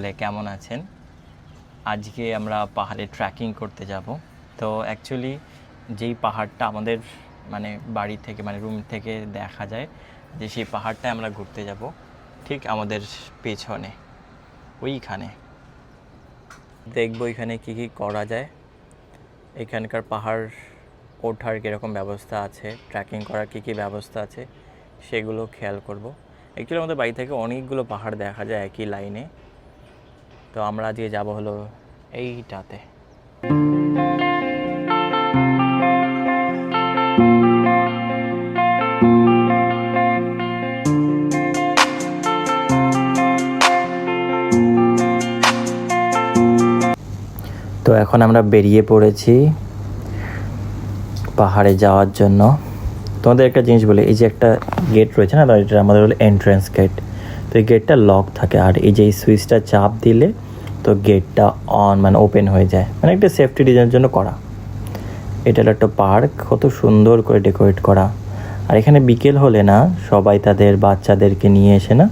সকলে কেমন আছেন? আজকে আমরা পাহাড়ে ট্রেকিং করতে যাব। তো অ্যাকচুয়ালি যেই পাহাড়টা আমাদের মানে বাড়ি থেকে মানে রুম থেকে দেখা যায়, যে সেই পাহাড়টায় আমরা ঘুরতে যাব, ঠিক আমাদের পেছনে, ওইখানে। দেখব এখানে কি কি করা যায়। এখানকার পাহাড় ওঠার কীরকম ব্যবস্থা আছে ট্রেকিং করার কী কী ব্যবস্থা আছে, সেগুলো খেয়াল করব। অ্যাকচুয়ালি আমাদের বাড়ি থেকে অনেকগুলো পাহাড় দেখা যায় একই লাইনে তো আমরা আজকে যাব হলো এইটাতে। তো এখন আমরা বেরিয়ে পড়েছি পাহাড়ে যাওয়ার জন্য। তোমাদের একটা জিনিস বলি, এই যে একটা গেট রয়েছে না, এটা আমাদের হলো এন্ট্রান্স গেট তো এই গেটটা লক থাকে আর এই যে সুইচটা চাপ দিলে তো গেটটা অন মানে ওপেন হয়ে যায় মানে একটা সেফটি রিজনের জন্য করা এটা একটা পার্ক কত সুন্দর করে ডেকোরেট করা আর এখানে বিকেল হলে না সবাই তাদের বাচ্চাদেরকে নিয়ে এসে না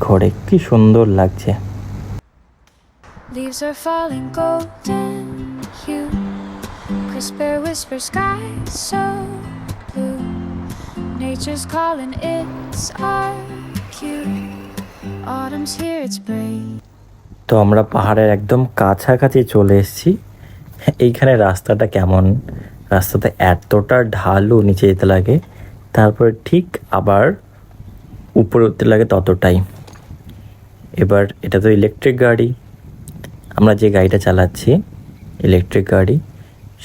ঘরে কি সুন্দর লাগছে Leaves are falling golden hue. Crisper whisper sky so blue. Nature's calling, it's our cue. তো আমরা পাহাড়ের একদম কাছাকাছি চলে এসেছি। এইখানে রাস্তাটা কেমন? রাস্তাতে এতটা ঢালু নিচে যেতে লাগে, তারপরে ঠিক আবার উপরে উঠতে লাগে ততটাই। এবার এটা তো ইলেকট্রিক গাড়ি। আমরা যে গাড়িটা চালাচ্ছি ইলেকট্রিক গাড়ি,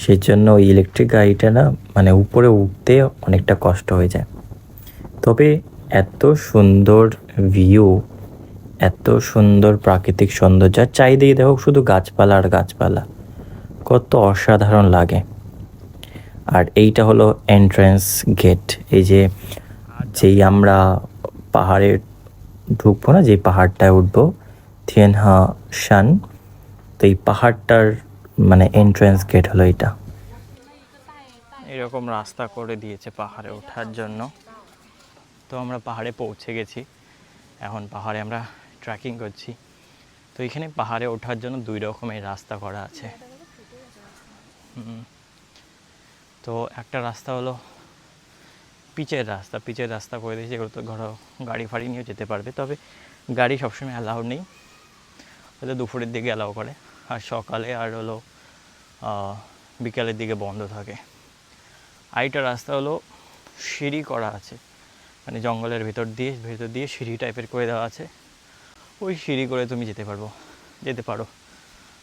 সেই জন্য ওই ইলেকট্রিক গাড়িটা না মানে উপরে উঠতে অনেকটা কষ্ট হয়ে যায়। তবে এত সুন্দর ভিউ এত সুন্দর প্রাকৃতিক সৌন্দর্য। আর চারিদিকে দেখো শুধু গাছপালা আর গাছপালা। কত অসাধারণ লাগে। আর এইটা হলো এন্ট্রান্স গেট এই যে, যেই আমরা পাহাড়ে ঢুকবো না, যেই পাহাড়টায় উঠবো থিয়েনহা শান তো এই পাহাড়টার মানে এন্ট্রান্স গেট হলো এটা এরকম রাস্তা করে দিয়েছে পাহাড়ে ওঠার জন্য। তো আমরা পাহাড়ে পৌঁছে গেছি। এখন পাহাড়ে আমরা ট্রেকিং করছি। তো এখানে পাহাড়ে ওঠার জন্য দুই রকমের রাস্তা করা আছে। তো একটা রাস্তা হলো পিচের রাস্তা। পিচের রাস্তা করে দিয়েছে, এগুলো তো ধরো গাড়ি ফাড়ি নিয়েও যেতে পারবে। তবে গাড়ি সবসময় অ্যালাউ নেই। হয়তো দুপুরের দিকে অ্যালাউ করে। আর সকালে আর হলো বিকালের দিকে বন্ধ থাকে। আরেকটা রাস্তা হলো সিঁড়ি করা আছে। মানে জঙ্গলের ভেতর দিয়ে ভেতর দিয়ে সিঁড়ি টাইপের করে দেওয়া আছে। ওই সিঁড়ি করে তুমি যেতে পারব, যেতে পারো।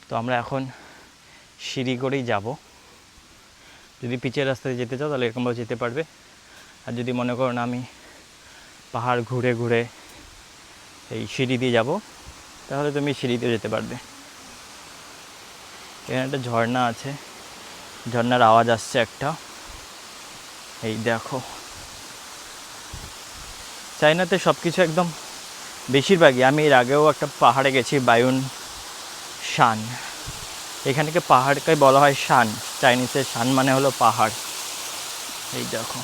তো আমরা এখন সিঁড়ি করেই যাব। যদি পিচের রাস্তায় যেতে চাও তাহলে এরকমভাবে যেতে পারবে। আর যদি মনে করো না আমি পাহাড় ঘুরে ঘুরে এই সিঁড়ি দিয়ে যাব, তাহলে তুমি সিঁড়িতেও যেতে পারবে। এখানে একটা ঝর্ণা আছে। ঝর্ণার আওয়াজ আসছে একটা। এই দেখো। চাইনাতে সব কিছু একদম বেশিরভাগই আমি এর আগেও একটা পাহাড়ে গেছি, বায়ুন শান। এখানকে পাহাড়কে বলা হয় শান, চাইনিজের শান মানে হলো পাহাড়। এই দেখো।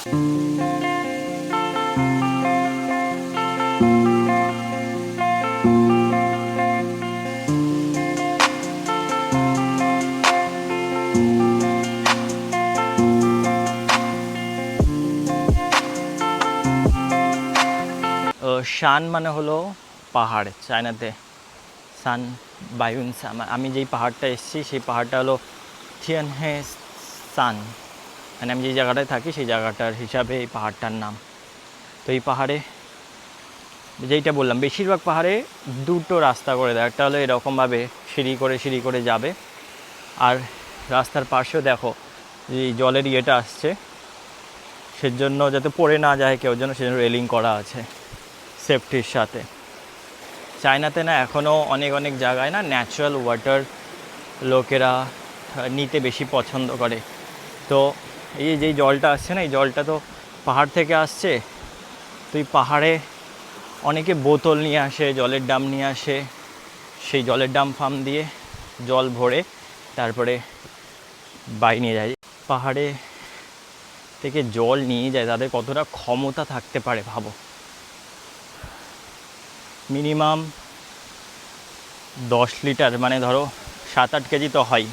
শান মানে হলো পাহাড়, চায়নাতে সান বায়ুন সান- আমি যেই পাহাড়টা এসেছি সেই পাহাড়টা হলো থিয়ান হে সান মানে আমি যেই জায়গাটায় থাকি সেই জায়গাটার হিসাবে এই পাহাড়টার নাম। তো এই পাহাড়ে যেইটা বললাম, বেশিরভাগ পাহাড়ে দুটো রাস্তা করে দেয়, একটা হলো এরকমভাবে সিঁড়ি করে সিঁড়ি করে যাবে, আর রাস্তার পাশেও দেখো যে জলের ইয়েটা আসছে, সেজন্য যাতে পড়ে না যায় কেউ যেন, সেজন্য রেলিং করা আছে। সেফটির সাথে। চায়নাতে না এখনও অনেক অনেক জায়গায় না ন্যাচারাল ওয়াটার লোকেরা নিতে বেশি পছন্দ করে। তো এই যেই জলটা আসছে না, এই জলটা তো পাহাড় থেকে আসছে। তো এই পাহাড়ে অনেকে বোতল নিয়ে আসে, জলের ড্রাম নিয়ে আসে। সেই জলের ড্রাম ফার্ম দিয়ে জল ভরে তারপরে বাই নিয়ে যায়। পাহাড়ে থেকে জল নিয়ে যায়, তাদের কতটা ক্ষমতা থাকতে পারে ভাবো। মিনিমাম দশ লিটার মানে ধরো সাত আট কেজি তো হয়।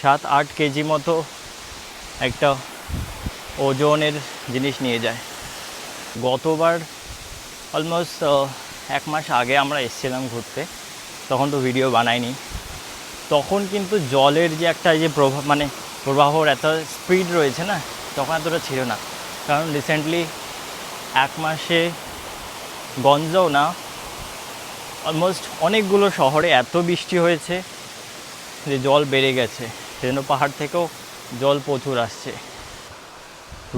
সাত আট কেজি মতো একটা ওজনের জিনিস নিয়ে যায়। গতবার অলমোস্ট এক মাস আগে আমরা এসেছিলাম ঘুরতে, তখন তো ভিডিও বানাইনি। তখন কিন্তু জলের যে একটা যে প্রভাব মানে প্রবাহর এত স্পিড রয়েছে না, তখন এতটা ছিল না। কারণ রিসেন্টলি এক মাসে গঞ্জও না অলমোস্ট অনেকগুলো শহরে এত বৃষ্টি হয়েছে যে জল বেড়ে গেছে। সেজন্য পাহাড় থেকেও জল প্রচুর আসছে।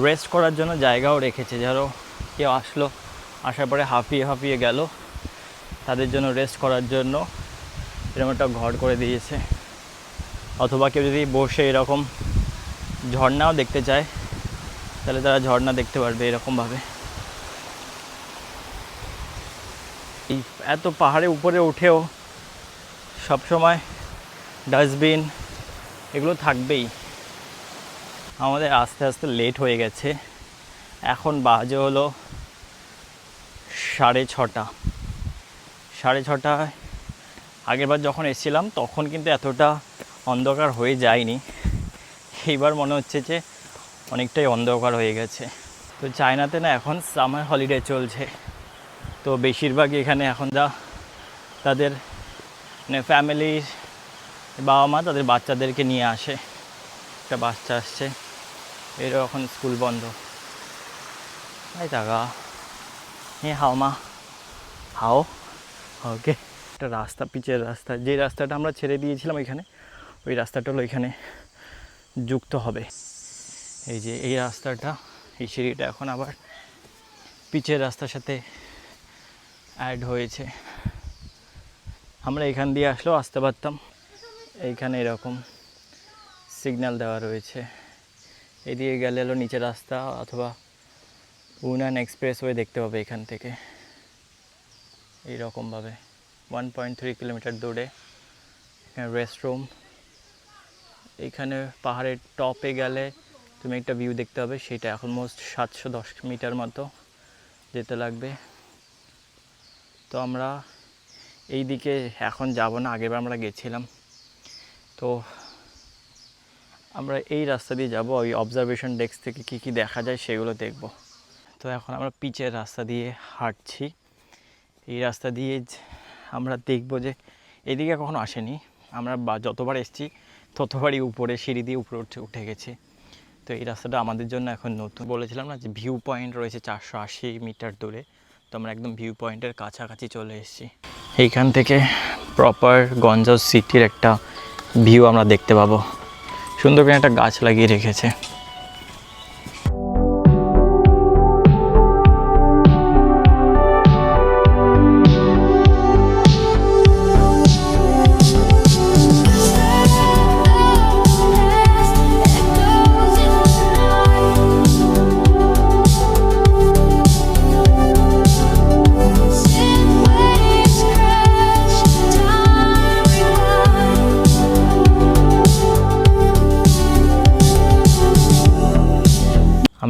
রেস্ট করার জন্য জায়গাও রেখেছে। ধরো, কেউ আসলো, আসার পরে হাঁপিয়ে হাঁপিয়ে গেল। তাদের জন্য রেস্ট করার জন্য এরকম একটা ঘর করে দিয়েছে। অথবা কেউ যদি বসে এরকম ঝর্ণাও দেখতে চায়, তাহলে তারা ঝর্ণা দেখতে পারবে এরকমভাবে। এই এত পাহাড়ে উপরে উঠেও সবসময় ডাস্টবিন এগুলো থাকবেই। আমাদের আস্তে আস্তে লেট হয়ে গেছে। এখন বাজে হলো সাড়ে ছটা। সাড়ে ছটায় আগেরবার যখন এসেছিলাম তখন কিন্তু এতটা অন্ধকার হয়ে যায়নি। এইবার মনে হচ্ছে যে অনেকটাই অন্ধকার হয়ে গেছে। তো চায়নাতে না এখন সামার হলিডে চলছে। তো বেশিরভাগই এখানে এখন যা তাদের মানে ফ্যামিলির বাবা মা তাদের বাচ্চাদেরকে নিয়ে আসে। একটা বাচ্চা আসছে। এরও এখন স্কুল বন্ধ। তাই টাকা হে হাও মা। হাও। ওকে। একটা রাস্তা, পিচের রাস্তা। যে রাস্তাটা আমরা ছেড়ে দিয়েছিলাম এখানে ওই রাস্তাটা হলো এখানে যুক্ত হবে। এই যে এই রাস্তাটা, এই সিঁড়িটা এখন আবার পিচের রাস্তার সাথে অ্যাড হয়েছে। আমরা এখান দিয়ে আসলেও আসতে পারতাম। এইখানে এরকম সিগন্যাল দেওয়া রয়েছে। এদিকে গেলে হলো নিচে রাস্তা অথবা উনান এক্সপ্রেস ওয়ে দেখতে পাবে এখান থেকে। এইরকমভাবে ওয়ান পয়েন্ট থ্রি কিলোমিটার দূরে এখানে রেস্টরুম এইখানে পাহাড়ের টপে গেলে তুমি একটা ভিউ দেখতে পাবে, সেটা এখন মোস্ট সাতশো দশ মিটার মতো যেতে লাগবে। তো আমরা এই দিকে এখন যাব না আগেবার আমরা গেছিলাম। তো আমরা এই রাস্তা দিয়ে যাব, ওই অবজারভেশন ডেস্ক থেকে কি কি দেখা যায় সেগুলো দেখব। তো এখন আমরা পিচের রাস্তা দিয়ে হাঁটছি। এই রাস্তা দিয়ে আমরা দেখব যে এদিকে কখনো আসেনি। আমরা বা- যতবার এসেছি, ততবারই উপরে, সিঁড়ি দিয়ে উপরে উঠে উঠে গেছি। তো এই রাস্তাটা আমাদের জন্য এখন নতুন। বলেছিলাম না যে ভিউ পয়েন্ট রয়েছে চারশো আশি মিটার দূরে। তো আমরা একদম ভিউ পয়েন্টের কাছাকাছি চলে এসেছি। এইখান থেকে প্রপার গঞ্জ সিটির একটা ভিউ আমরা দেখতে পাবো। সুন্দর করে একটা গাছ লাগিয়ে রেখেছে।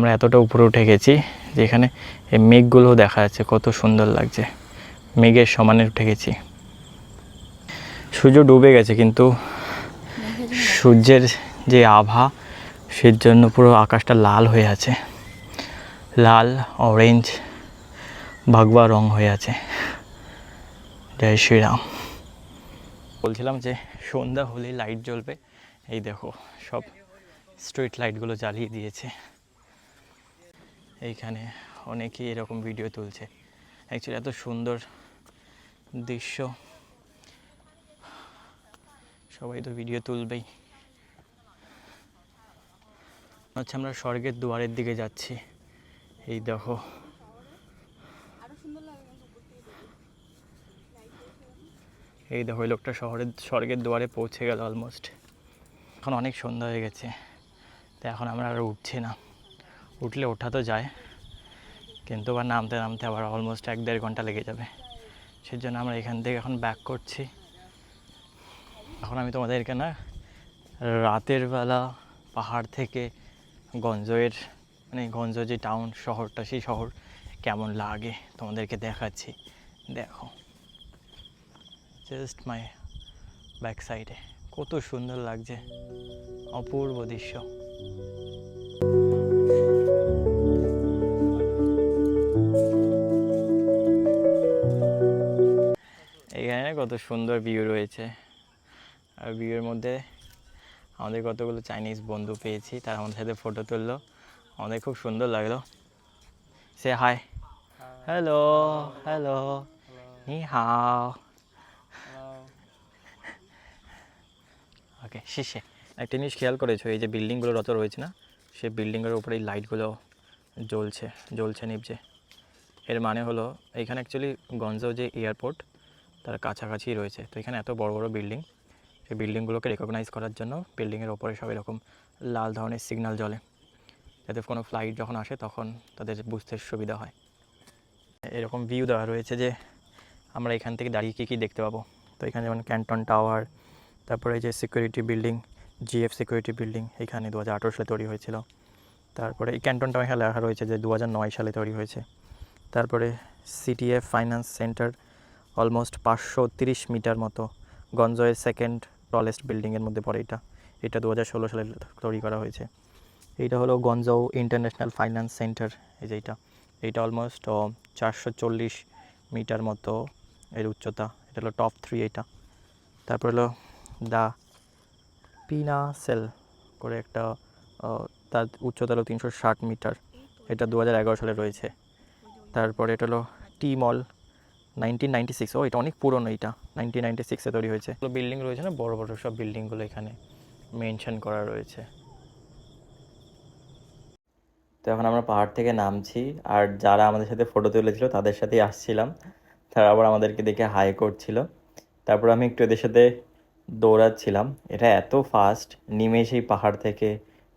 আমরা এতটা উপরে উঠে গেছি যেখানে এই মেঘগুলো দেখা যাচ্ছে, কত সুন্দর লাগছে। মেঘের সমানে উঠে গেছি। সূর্য ডুবে গেছে কিন্তু সূর্যের যে আভা, সের জন্য পুরো আকাশটা লাল হয়ে আছে। লাল অরেঞ্জ ভাগবা রং হয়ে আছে। জয় শ্রীরাম। বলছিলাম যে সন্ধ্যা হলেই লাইট জ্বলবে। এই দেখো, সব স্ট্রিট লাইটগুলো জ্বালিয়ে দিয়েছে। এইখানে অনেকেই এরকম ভিডিও তুলছে। অ্যাকচুয়ালি এত সুন্দর দৃশ্য। সবাই তো ভিডিও তুলবেই। হচ্ছে আমরা স্বর্গের দুয়ারের দিকে যাচ্ছি। এই দেখো। এই দেখো এই লোকটা শহরের স্বর্গের দুয়ারে পৌঁছে গেল অলমোস্ট এখন অনেক সন্ধ্যা হয়ে গেছে। তো এখন আমরা আর উঠছি না। উঠলে ওঠা তো যায়। কিন্তু আবার নামতে নামতে আবার অলমোস্ট এক দেড় ঘণ্টা লেগে যাবে। সেজন্য আমরা এখান থেকে এখন ব্যাক করছি। এখন আমি তোমাদেরকে না রাতের বেলা পাহাড় থেকে গঞ্জের মানে গঞ্জ যে টাউন শহরটা, সেই শহর কেমন লাগে তোমাদেরকে দেখাচ্ছি। দেখো। জাস্ট মাই ব্যাক সাইডে কত সুন্দর লাগছে। অপূর্ব দৃশ্য। কত সুন্দর ভিউ রয়েছে। আর ভিউয়ের মধ্যে আমাদের কতগুলো চাইনিজ বন্ধু পেয়েছি তারা আমাদের সাথে ফটো তুললো। আমাদের খুব সুন্দর লাগল। সে হাই হ্যালো হ্যালো নি হাও ওকে শেষে একটা জিনিস খেয়াল করেছ এই যে বিল্ডিংগুলো রত রয়েছে না সে বিল্ডিংয়ের উপরে এই লাইটগুলো জ্বলছে জ্বলছে নিভছে। এর মানে হলো এখানে অ্যাকচুয়ালি গঞ্জ যে এয়ারপোর্ট তার কাছাকাছি রয়েছে। তো এখানে এত বড় বড় বিল্ডিং সেই বিল্ডিংগুলোকে রেকগনাইজ করার জন্য বিল্ডিংয়ের ওপরে সব এরকম লাল ধরনের সিগন্যাল জ্বলে। যাতে কোনো ফ্লাইট যখন আসে তখন তাদের বুঝতে সুবিধা হয়। এরকম ভিউ দেওয়া রয়েছে যে আমরা এখান থেকে দাঁড়িয়ে কী কী দেখতে পাবো। তো এখানে যেমন ক্যান্টন টাওয়ার তারপরে যে security building GF security building এখানে দু হাজার আঠেরো সালে তৈরি হয়েছিল। তারপরে এই ক্যান্টন টাওয়ার এখানে লেখা রয়েছে যে দু হাজার নয় সালে তৈরি হয়েছে। তারপরে সিটিএফ ফাইন্যান্স সেন্টার অলমোস্ট পাঁচশো তিরিশ মিটার মতো গঞ্জয়ের সেকেন্ড টলেস্ট বিল্ডিংয়ের মধ্যে পড়ে এটা। এটা দু হাজার ষোলো সালে তৈরি করা হয়েছে। এইটা হলো গঞ্জাও ইন্টারন্যাশনাল ফাইন্যান্স সেন্টার, এই যে এইটা। এইটা অলমোস্ট চারশো চল্লিশ মিটার মতো এর উচ্চতা। এটা হলো টপ থ্রি এটা তারপর হলো দ্য পিনা সেল করে একটা তার উচ্চতা হলো তিনশো ষাট মিটার। এটা দু হাজার এগারো সালে রয়েছে। তারপরে এটা হলো T mall. Nineteen ninety six. ও এটা অনেক পুরনো এটা। নাইনটিন নাইনটি সিক্সে তৈরি হয়েছে। বিল্ডিং রয়েছে না? বড় বড় সব বিল্ডিংগুলো এখানে মেনশন করা রয়েছে। তো এখন আমরা পাহাড় থেকে নামছি আর যারা আমাদের সাথে ফটো তুলেছিল তাদের সাথেই আসছিলাম। তারা আবার আমাদেরকে দেখে হাই করছিল। তারপর আমি একটু এদের সাথে দৌড়াচ্ছিলাম। এটা এত ফাস্ট নিমেষেই পাহাড় থেকে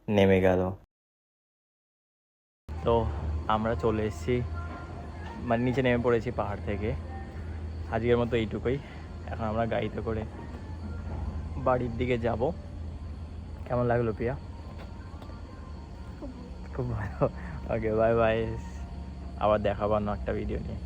নেমে গেল। তো আমরা চলে এসেছি মানে নিচে নেমে পড়েছি পাহাড় থেকে। আজকের মতো এইটুকুই। এখন আমরা গাড়িতে করে বাড়ির দিকে যাব। কেমন লাগল পিয়া খুব ভালো। ওকে বাই বাই আবার দেখাবো অন্য একটা ভিডিও নিয়ে।